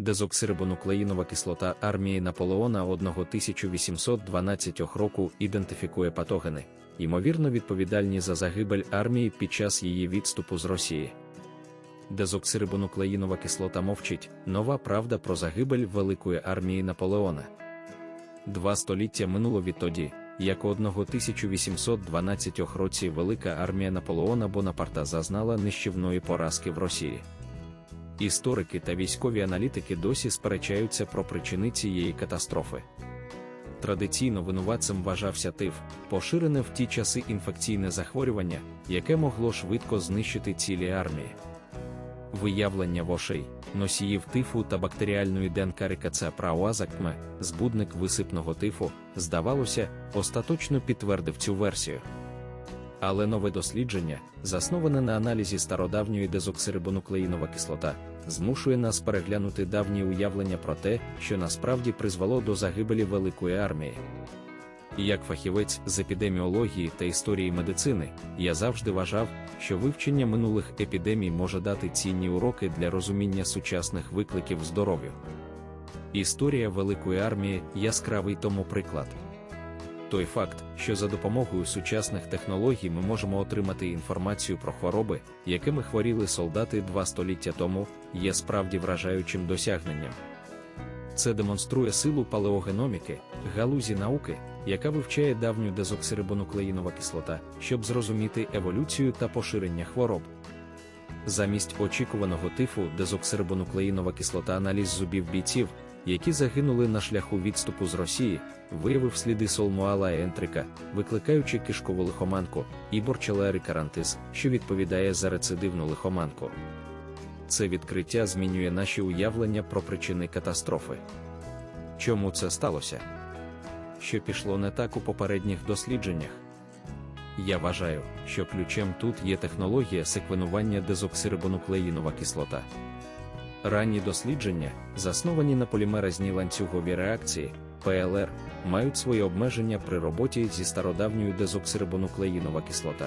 Дезоксирибонуклеїнова кислота армії Наполеона 1812 року ідентифікує патогени, ймовірно відповідальні за загибель армії під час її відступу з Росії. Дезоксирибонуклеїнова кислота мовчить нова правда про загибель великої армії Наполеона. Два століття минуло відтоді, як у 1812 році велика армія Наполеона Бонапарта зазнала нищівної поразки в Росії. Історики та військові аналітики досі сперечаються про причини цієї катастрофи. Традиційно винуватцем вважався тиф, поширене в ті часи інфекційне захворювання, яке могло швидко знищити цілі армії. Виявлення вошей, носіїв тифу та бактеріальної ДНК рикацеа праоазактме, збудник висипного тифу, здавалося, остаточно підтвердив цю версію. Але нове дослідження, засноване на аналізі стародавньої дезоксирибонуклеїнова кислота, змушує нас переглянути давні уявлення про те, що насправді призвело до загибелі великої армії. Як фахівець з епідеміології та історії медицини, я завжди вважав, що вивчення минулих епідемій може дати цінні уроки для розуміння сучасних викликів здоров'ю. Історія великої армії яскравий тому приклад. Той факт, що за допомогою сучасних технологій ми можемо отримати інформацію про хвороби, якими хворіли солдати два століття тому, є справді вражаючим досягненням. Це демонструє силу палеогеноміки, галузі науки, яка вивчає давню дезоксирибонуклеїнова кислота, щоб зрозуміти еволюцію та поширення хвороб. Замість очікуваного тифу дезоксирибонуклеїнова кислота аналіз зубів бійців, які загинули на шляху відступу з Росії, виявив сліди солмуала ентрика, викликаючи кишкову лихоманку, і борчелери карантис, що відповідає за рецидивну лихоманку. Це відкриття змінює наші уявлення про причини катастрофи. Чому це сталося? Що пішло не так у попередніх дослідженнях? Я вважаю, що ключем тут є технологія секвенування дезоксирибонуклеїнова кислота. Ранні дослідження, засновані на полімеразній ланцюговій реакції, ПЛР, мають свої обмеження при роботі зі стародавньою дезоксирибонуклеїнова кислота.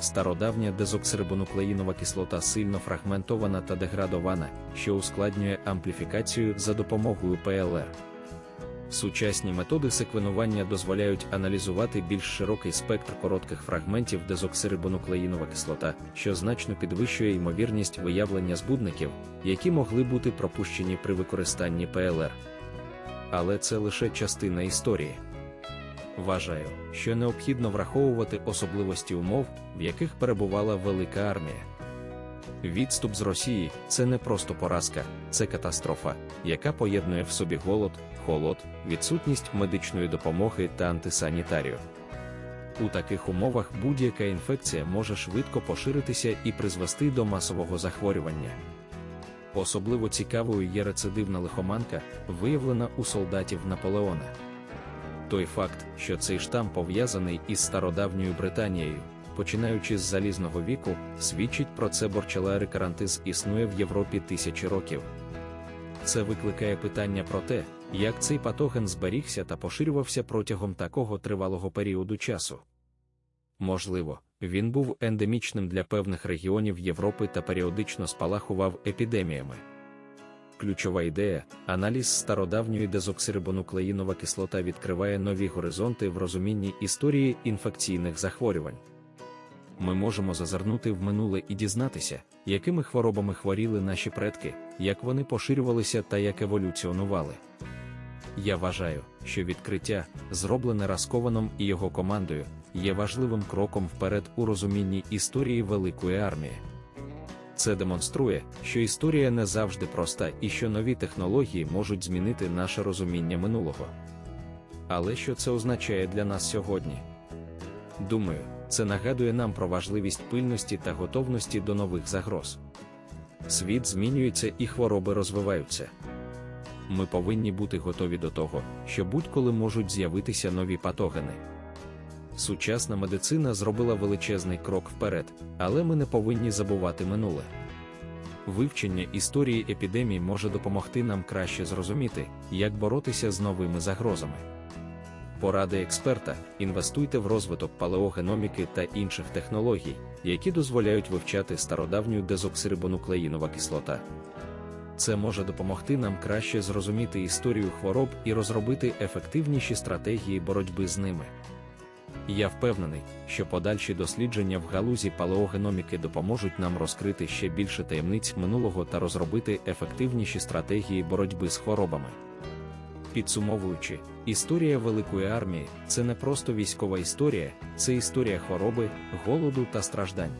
Стародавня дезоксирибонуклеїнова кислота сильно фрагментована та деградована, що ускладнює ампліфікацію за допомогою ПЛР. Сучасні методи секвенування дозволяють аналізувати більш широкий спектр коротких фрагментів дезоксирибонуклеїнова кислота, що значно підвищує ймовірність виявлення збудників, які могли бути пропущені при використанні ПЛР. Але це лише частина історії. Вважаю, що необхідно враховувати особливості умов, в яких перебувала велика армія. Відступ з Росії це не просто поразка, це катастрофа, яка поєднує в собі голод, холод, відсутність медичної допомоги та антисанітарію. У таких умовах будь-яка інфекція може швидко поширитися і призвести до масового захворювання. Особливо цікавою є рецидивна лихоманка, виявлена у солдатів Наполеона. Той факт, що цей штам пов'язаний із стародавньою Британією, починаючи з залізного віку, свідчить про це борчелари карантиз існує в Європі тисячі років. Це викликає питання про те, як цей патоген зберігся та поширювався протягом такого тривалого періоду часу. Можливо, він був ендемічним для певних регіонів Європи та періодично спалахував епідеміями. Ключова ідея, аналіз стародавньої дезоксирибонуклеїнова кислота відкриває нові горизонти в розумінні історії інфекційних захворювань. Ми можемо зазирнути в минуле і дізнатися, якими хворобами хворіли наші предки, як вони поширювалися та як еволюціонували. Я вважаю, що відкриття, зроблене Раскованом і його командою, є важливим кроком вперед у розумінні історії великої армії. Це демонструє, що історія не завжди проста і що нові технології можуть змінити наше розуміння минулого. Але що це означає для нас сьогодні? Думаю, це нагадує нам про важливість пильності та готовності до нових загроз. Світ змінюється і хвороби розвиваються. Ми повинні бути готові до того, що будь-коли можуть з'явитися нові патогени. Сучасна медицина зробила величезний крок вперед, але ми не повинні забувати минуле. Вивчення історії епідемій може допомогти нам краще зрозуміти, як боротися з новими загрозами. Поради експерта: інвестуйте в розвиток палеогеноміки та інших технологій, які дозволяють вивчати стародавню дезоксирибонуклеїнова кислота. Це може допомогти нам краще зрозуміти історію хвороб і розробити ефективніші стратегії боротьби з ними. Я впевнений, що подальші дослідження в галузі палеогеноміки допоможуть нам розкрити ще більше таємниць минулого та розробити ефективніші стратегії боротьби з хворобами. Підсумовуючи, історія Великої армії це не просто військова історія, це історія хвороби, голоду та страждань.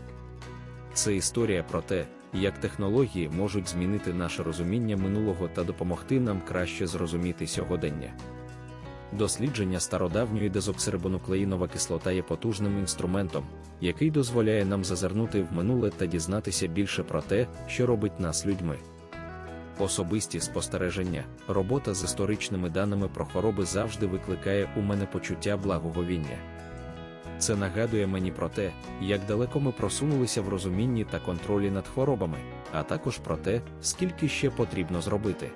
Це історія про те, як технології можуть змінити наше розуміння минулого та допомогти нам краще зрозуміти сьогодення. Дослідження стародавньої дезоксирибонуклеїнова кислота є потужним інструментом, який дозволяє нам зазирнути в минуле та дізнатися більше про те, що робить нас людьми. Особисті спостереження, робота з історичними даними про хвороби завжди викликає у мене почуття благоговіння. Це нагадує мені про те, як далеко ми просунулися в розумінні та контролі над хворобами, а також про те, скільки ще потрібно зробити.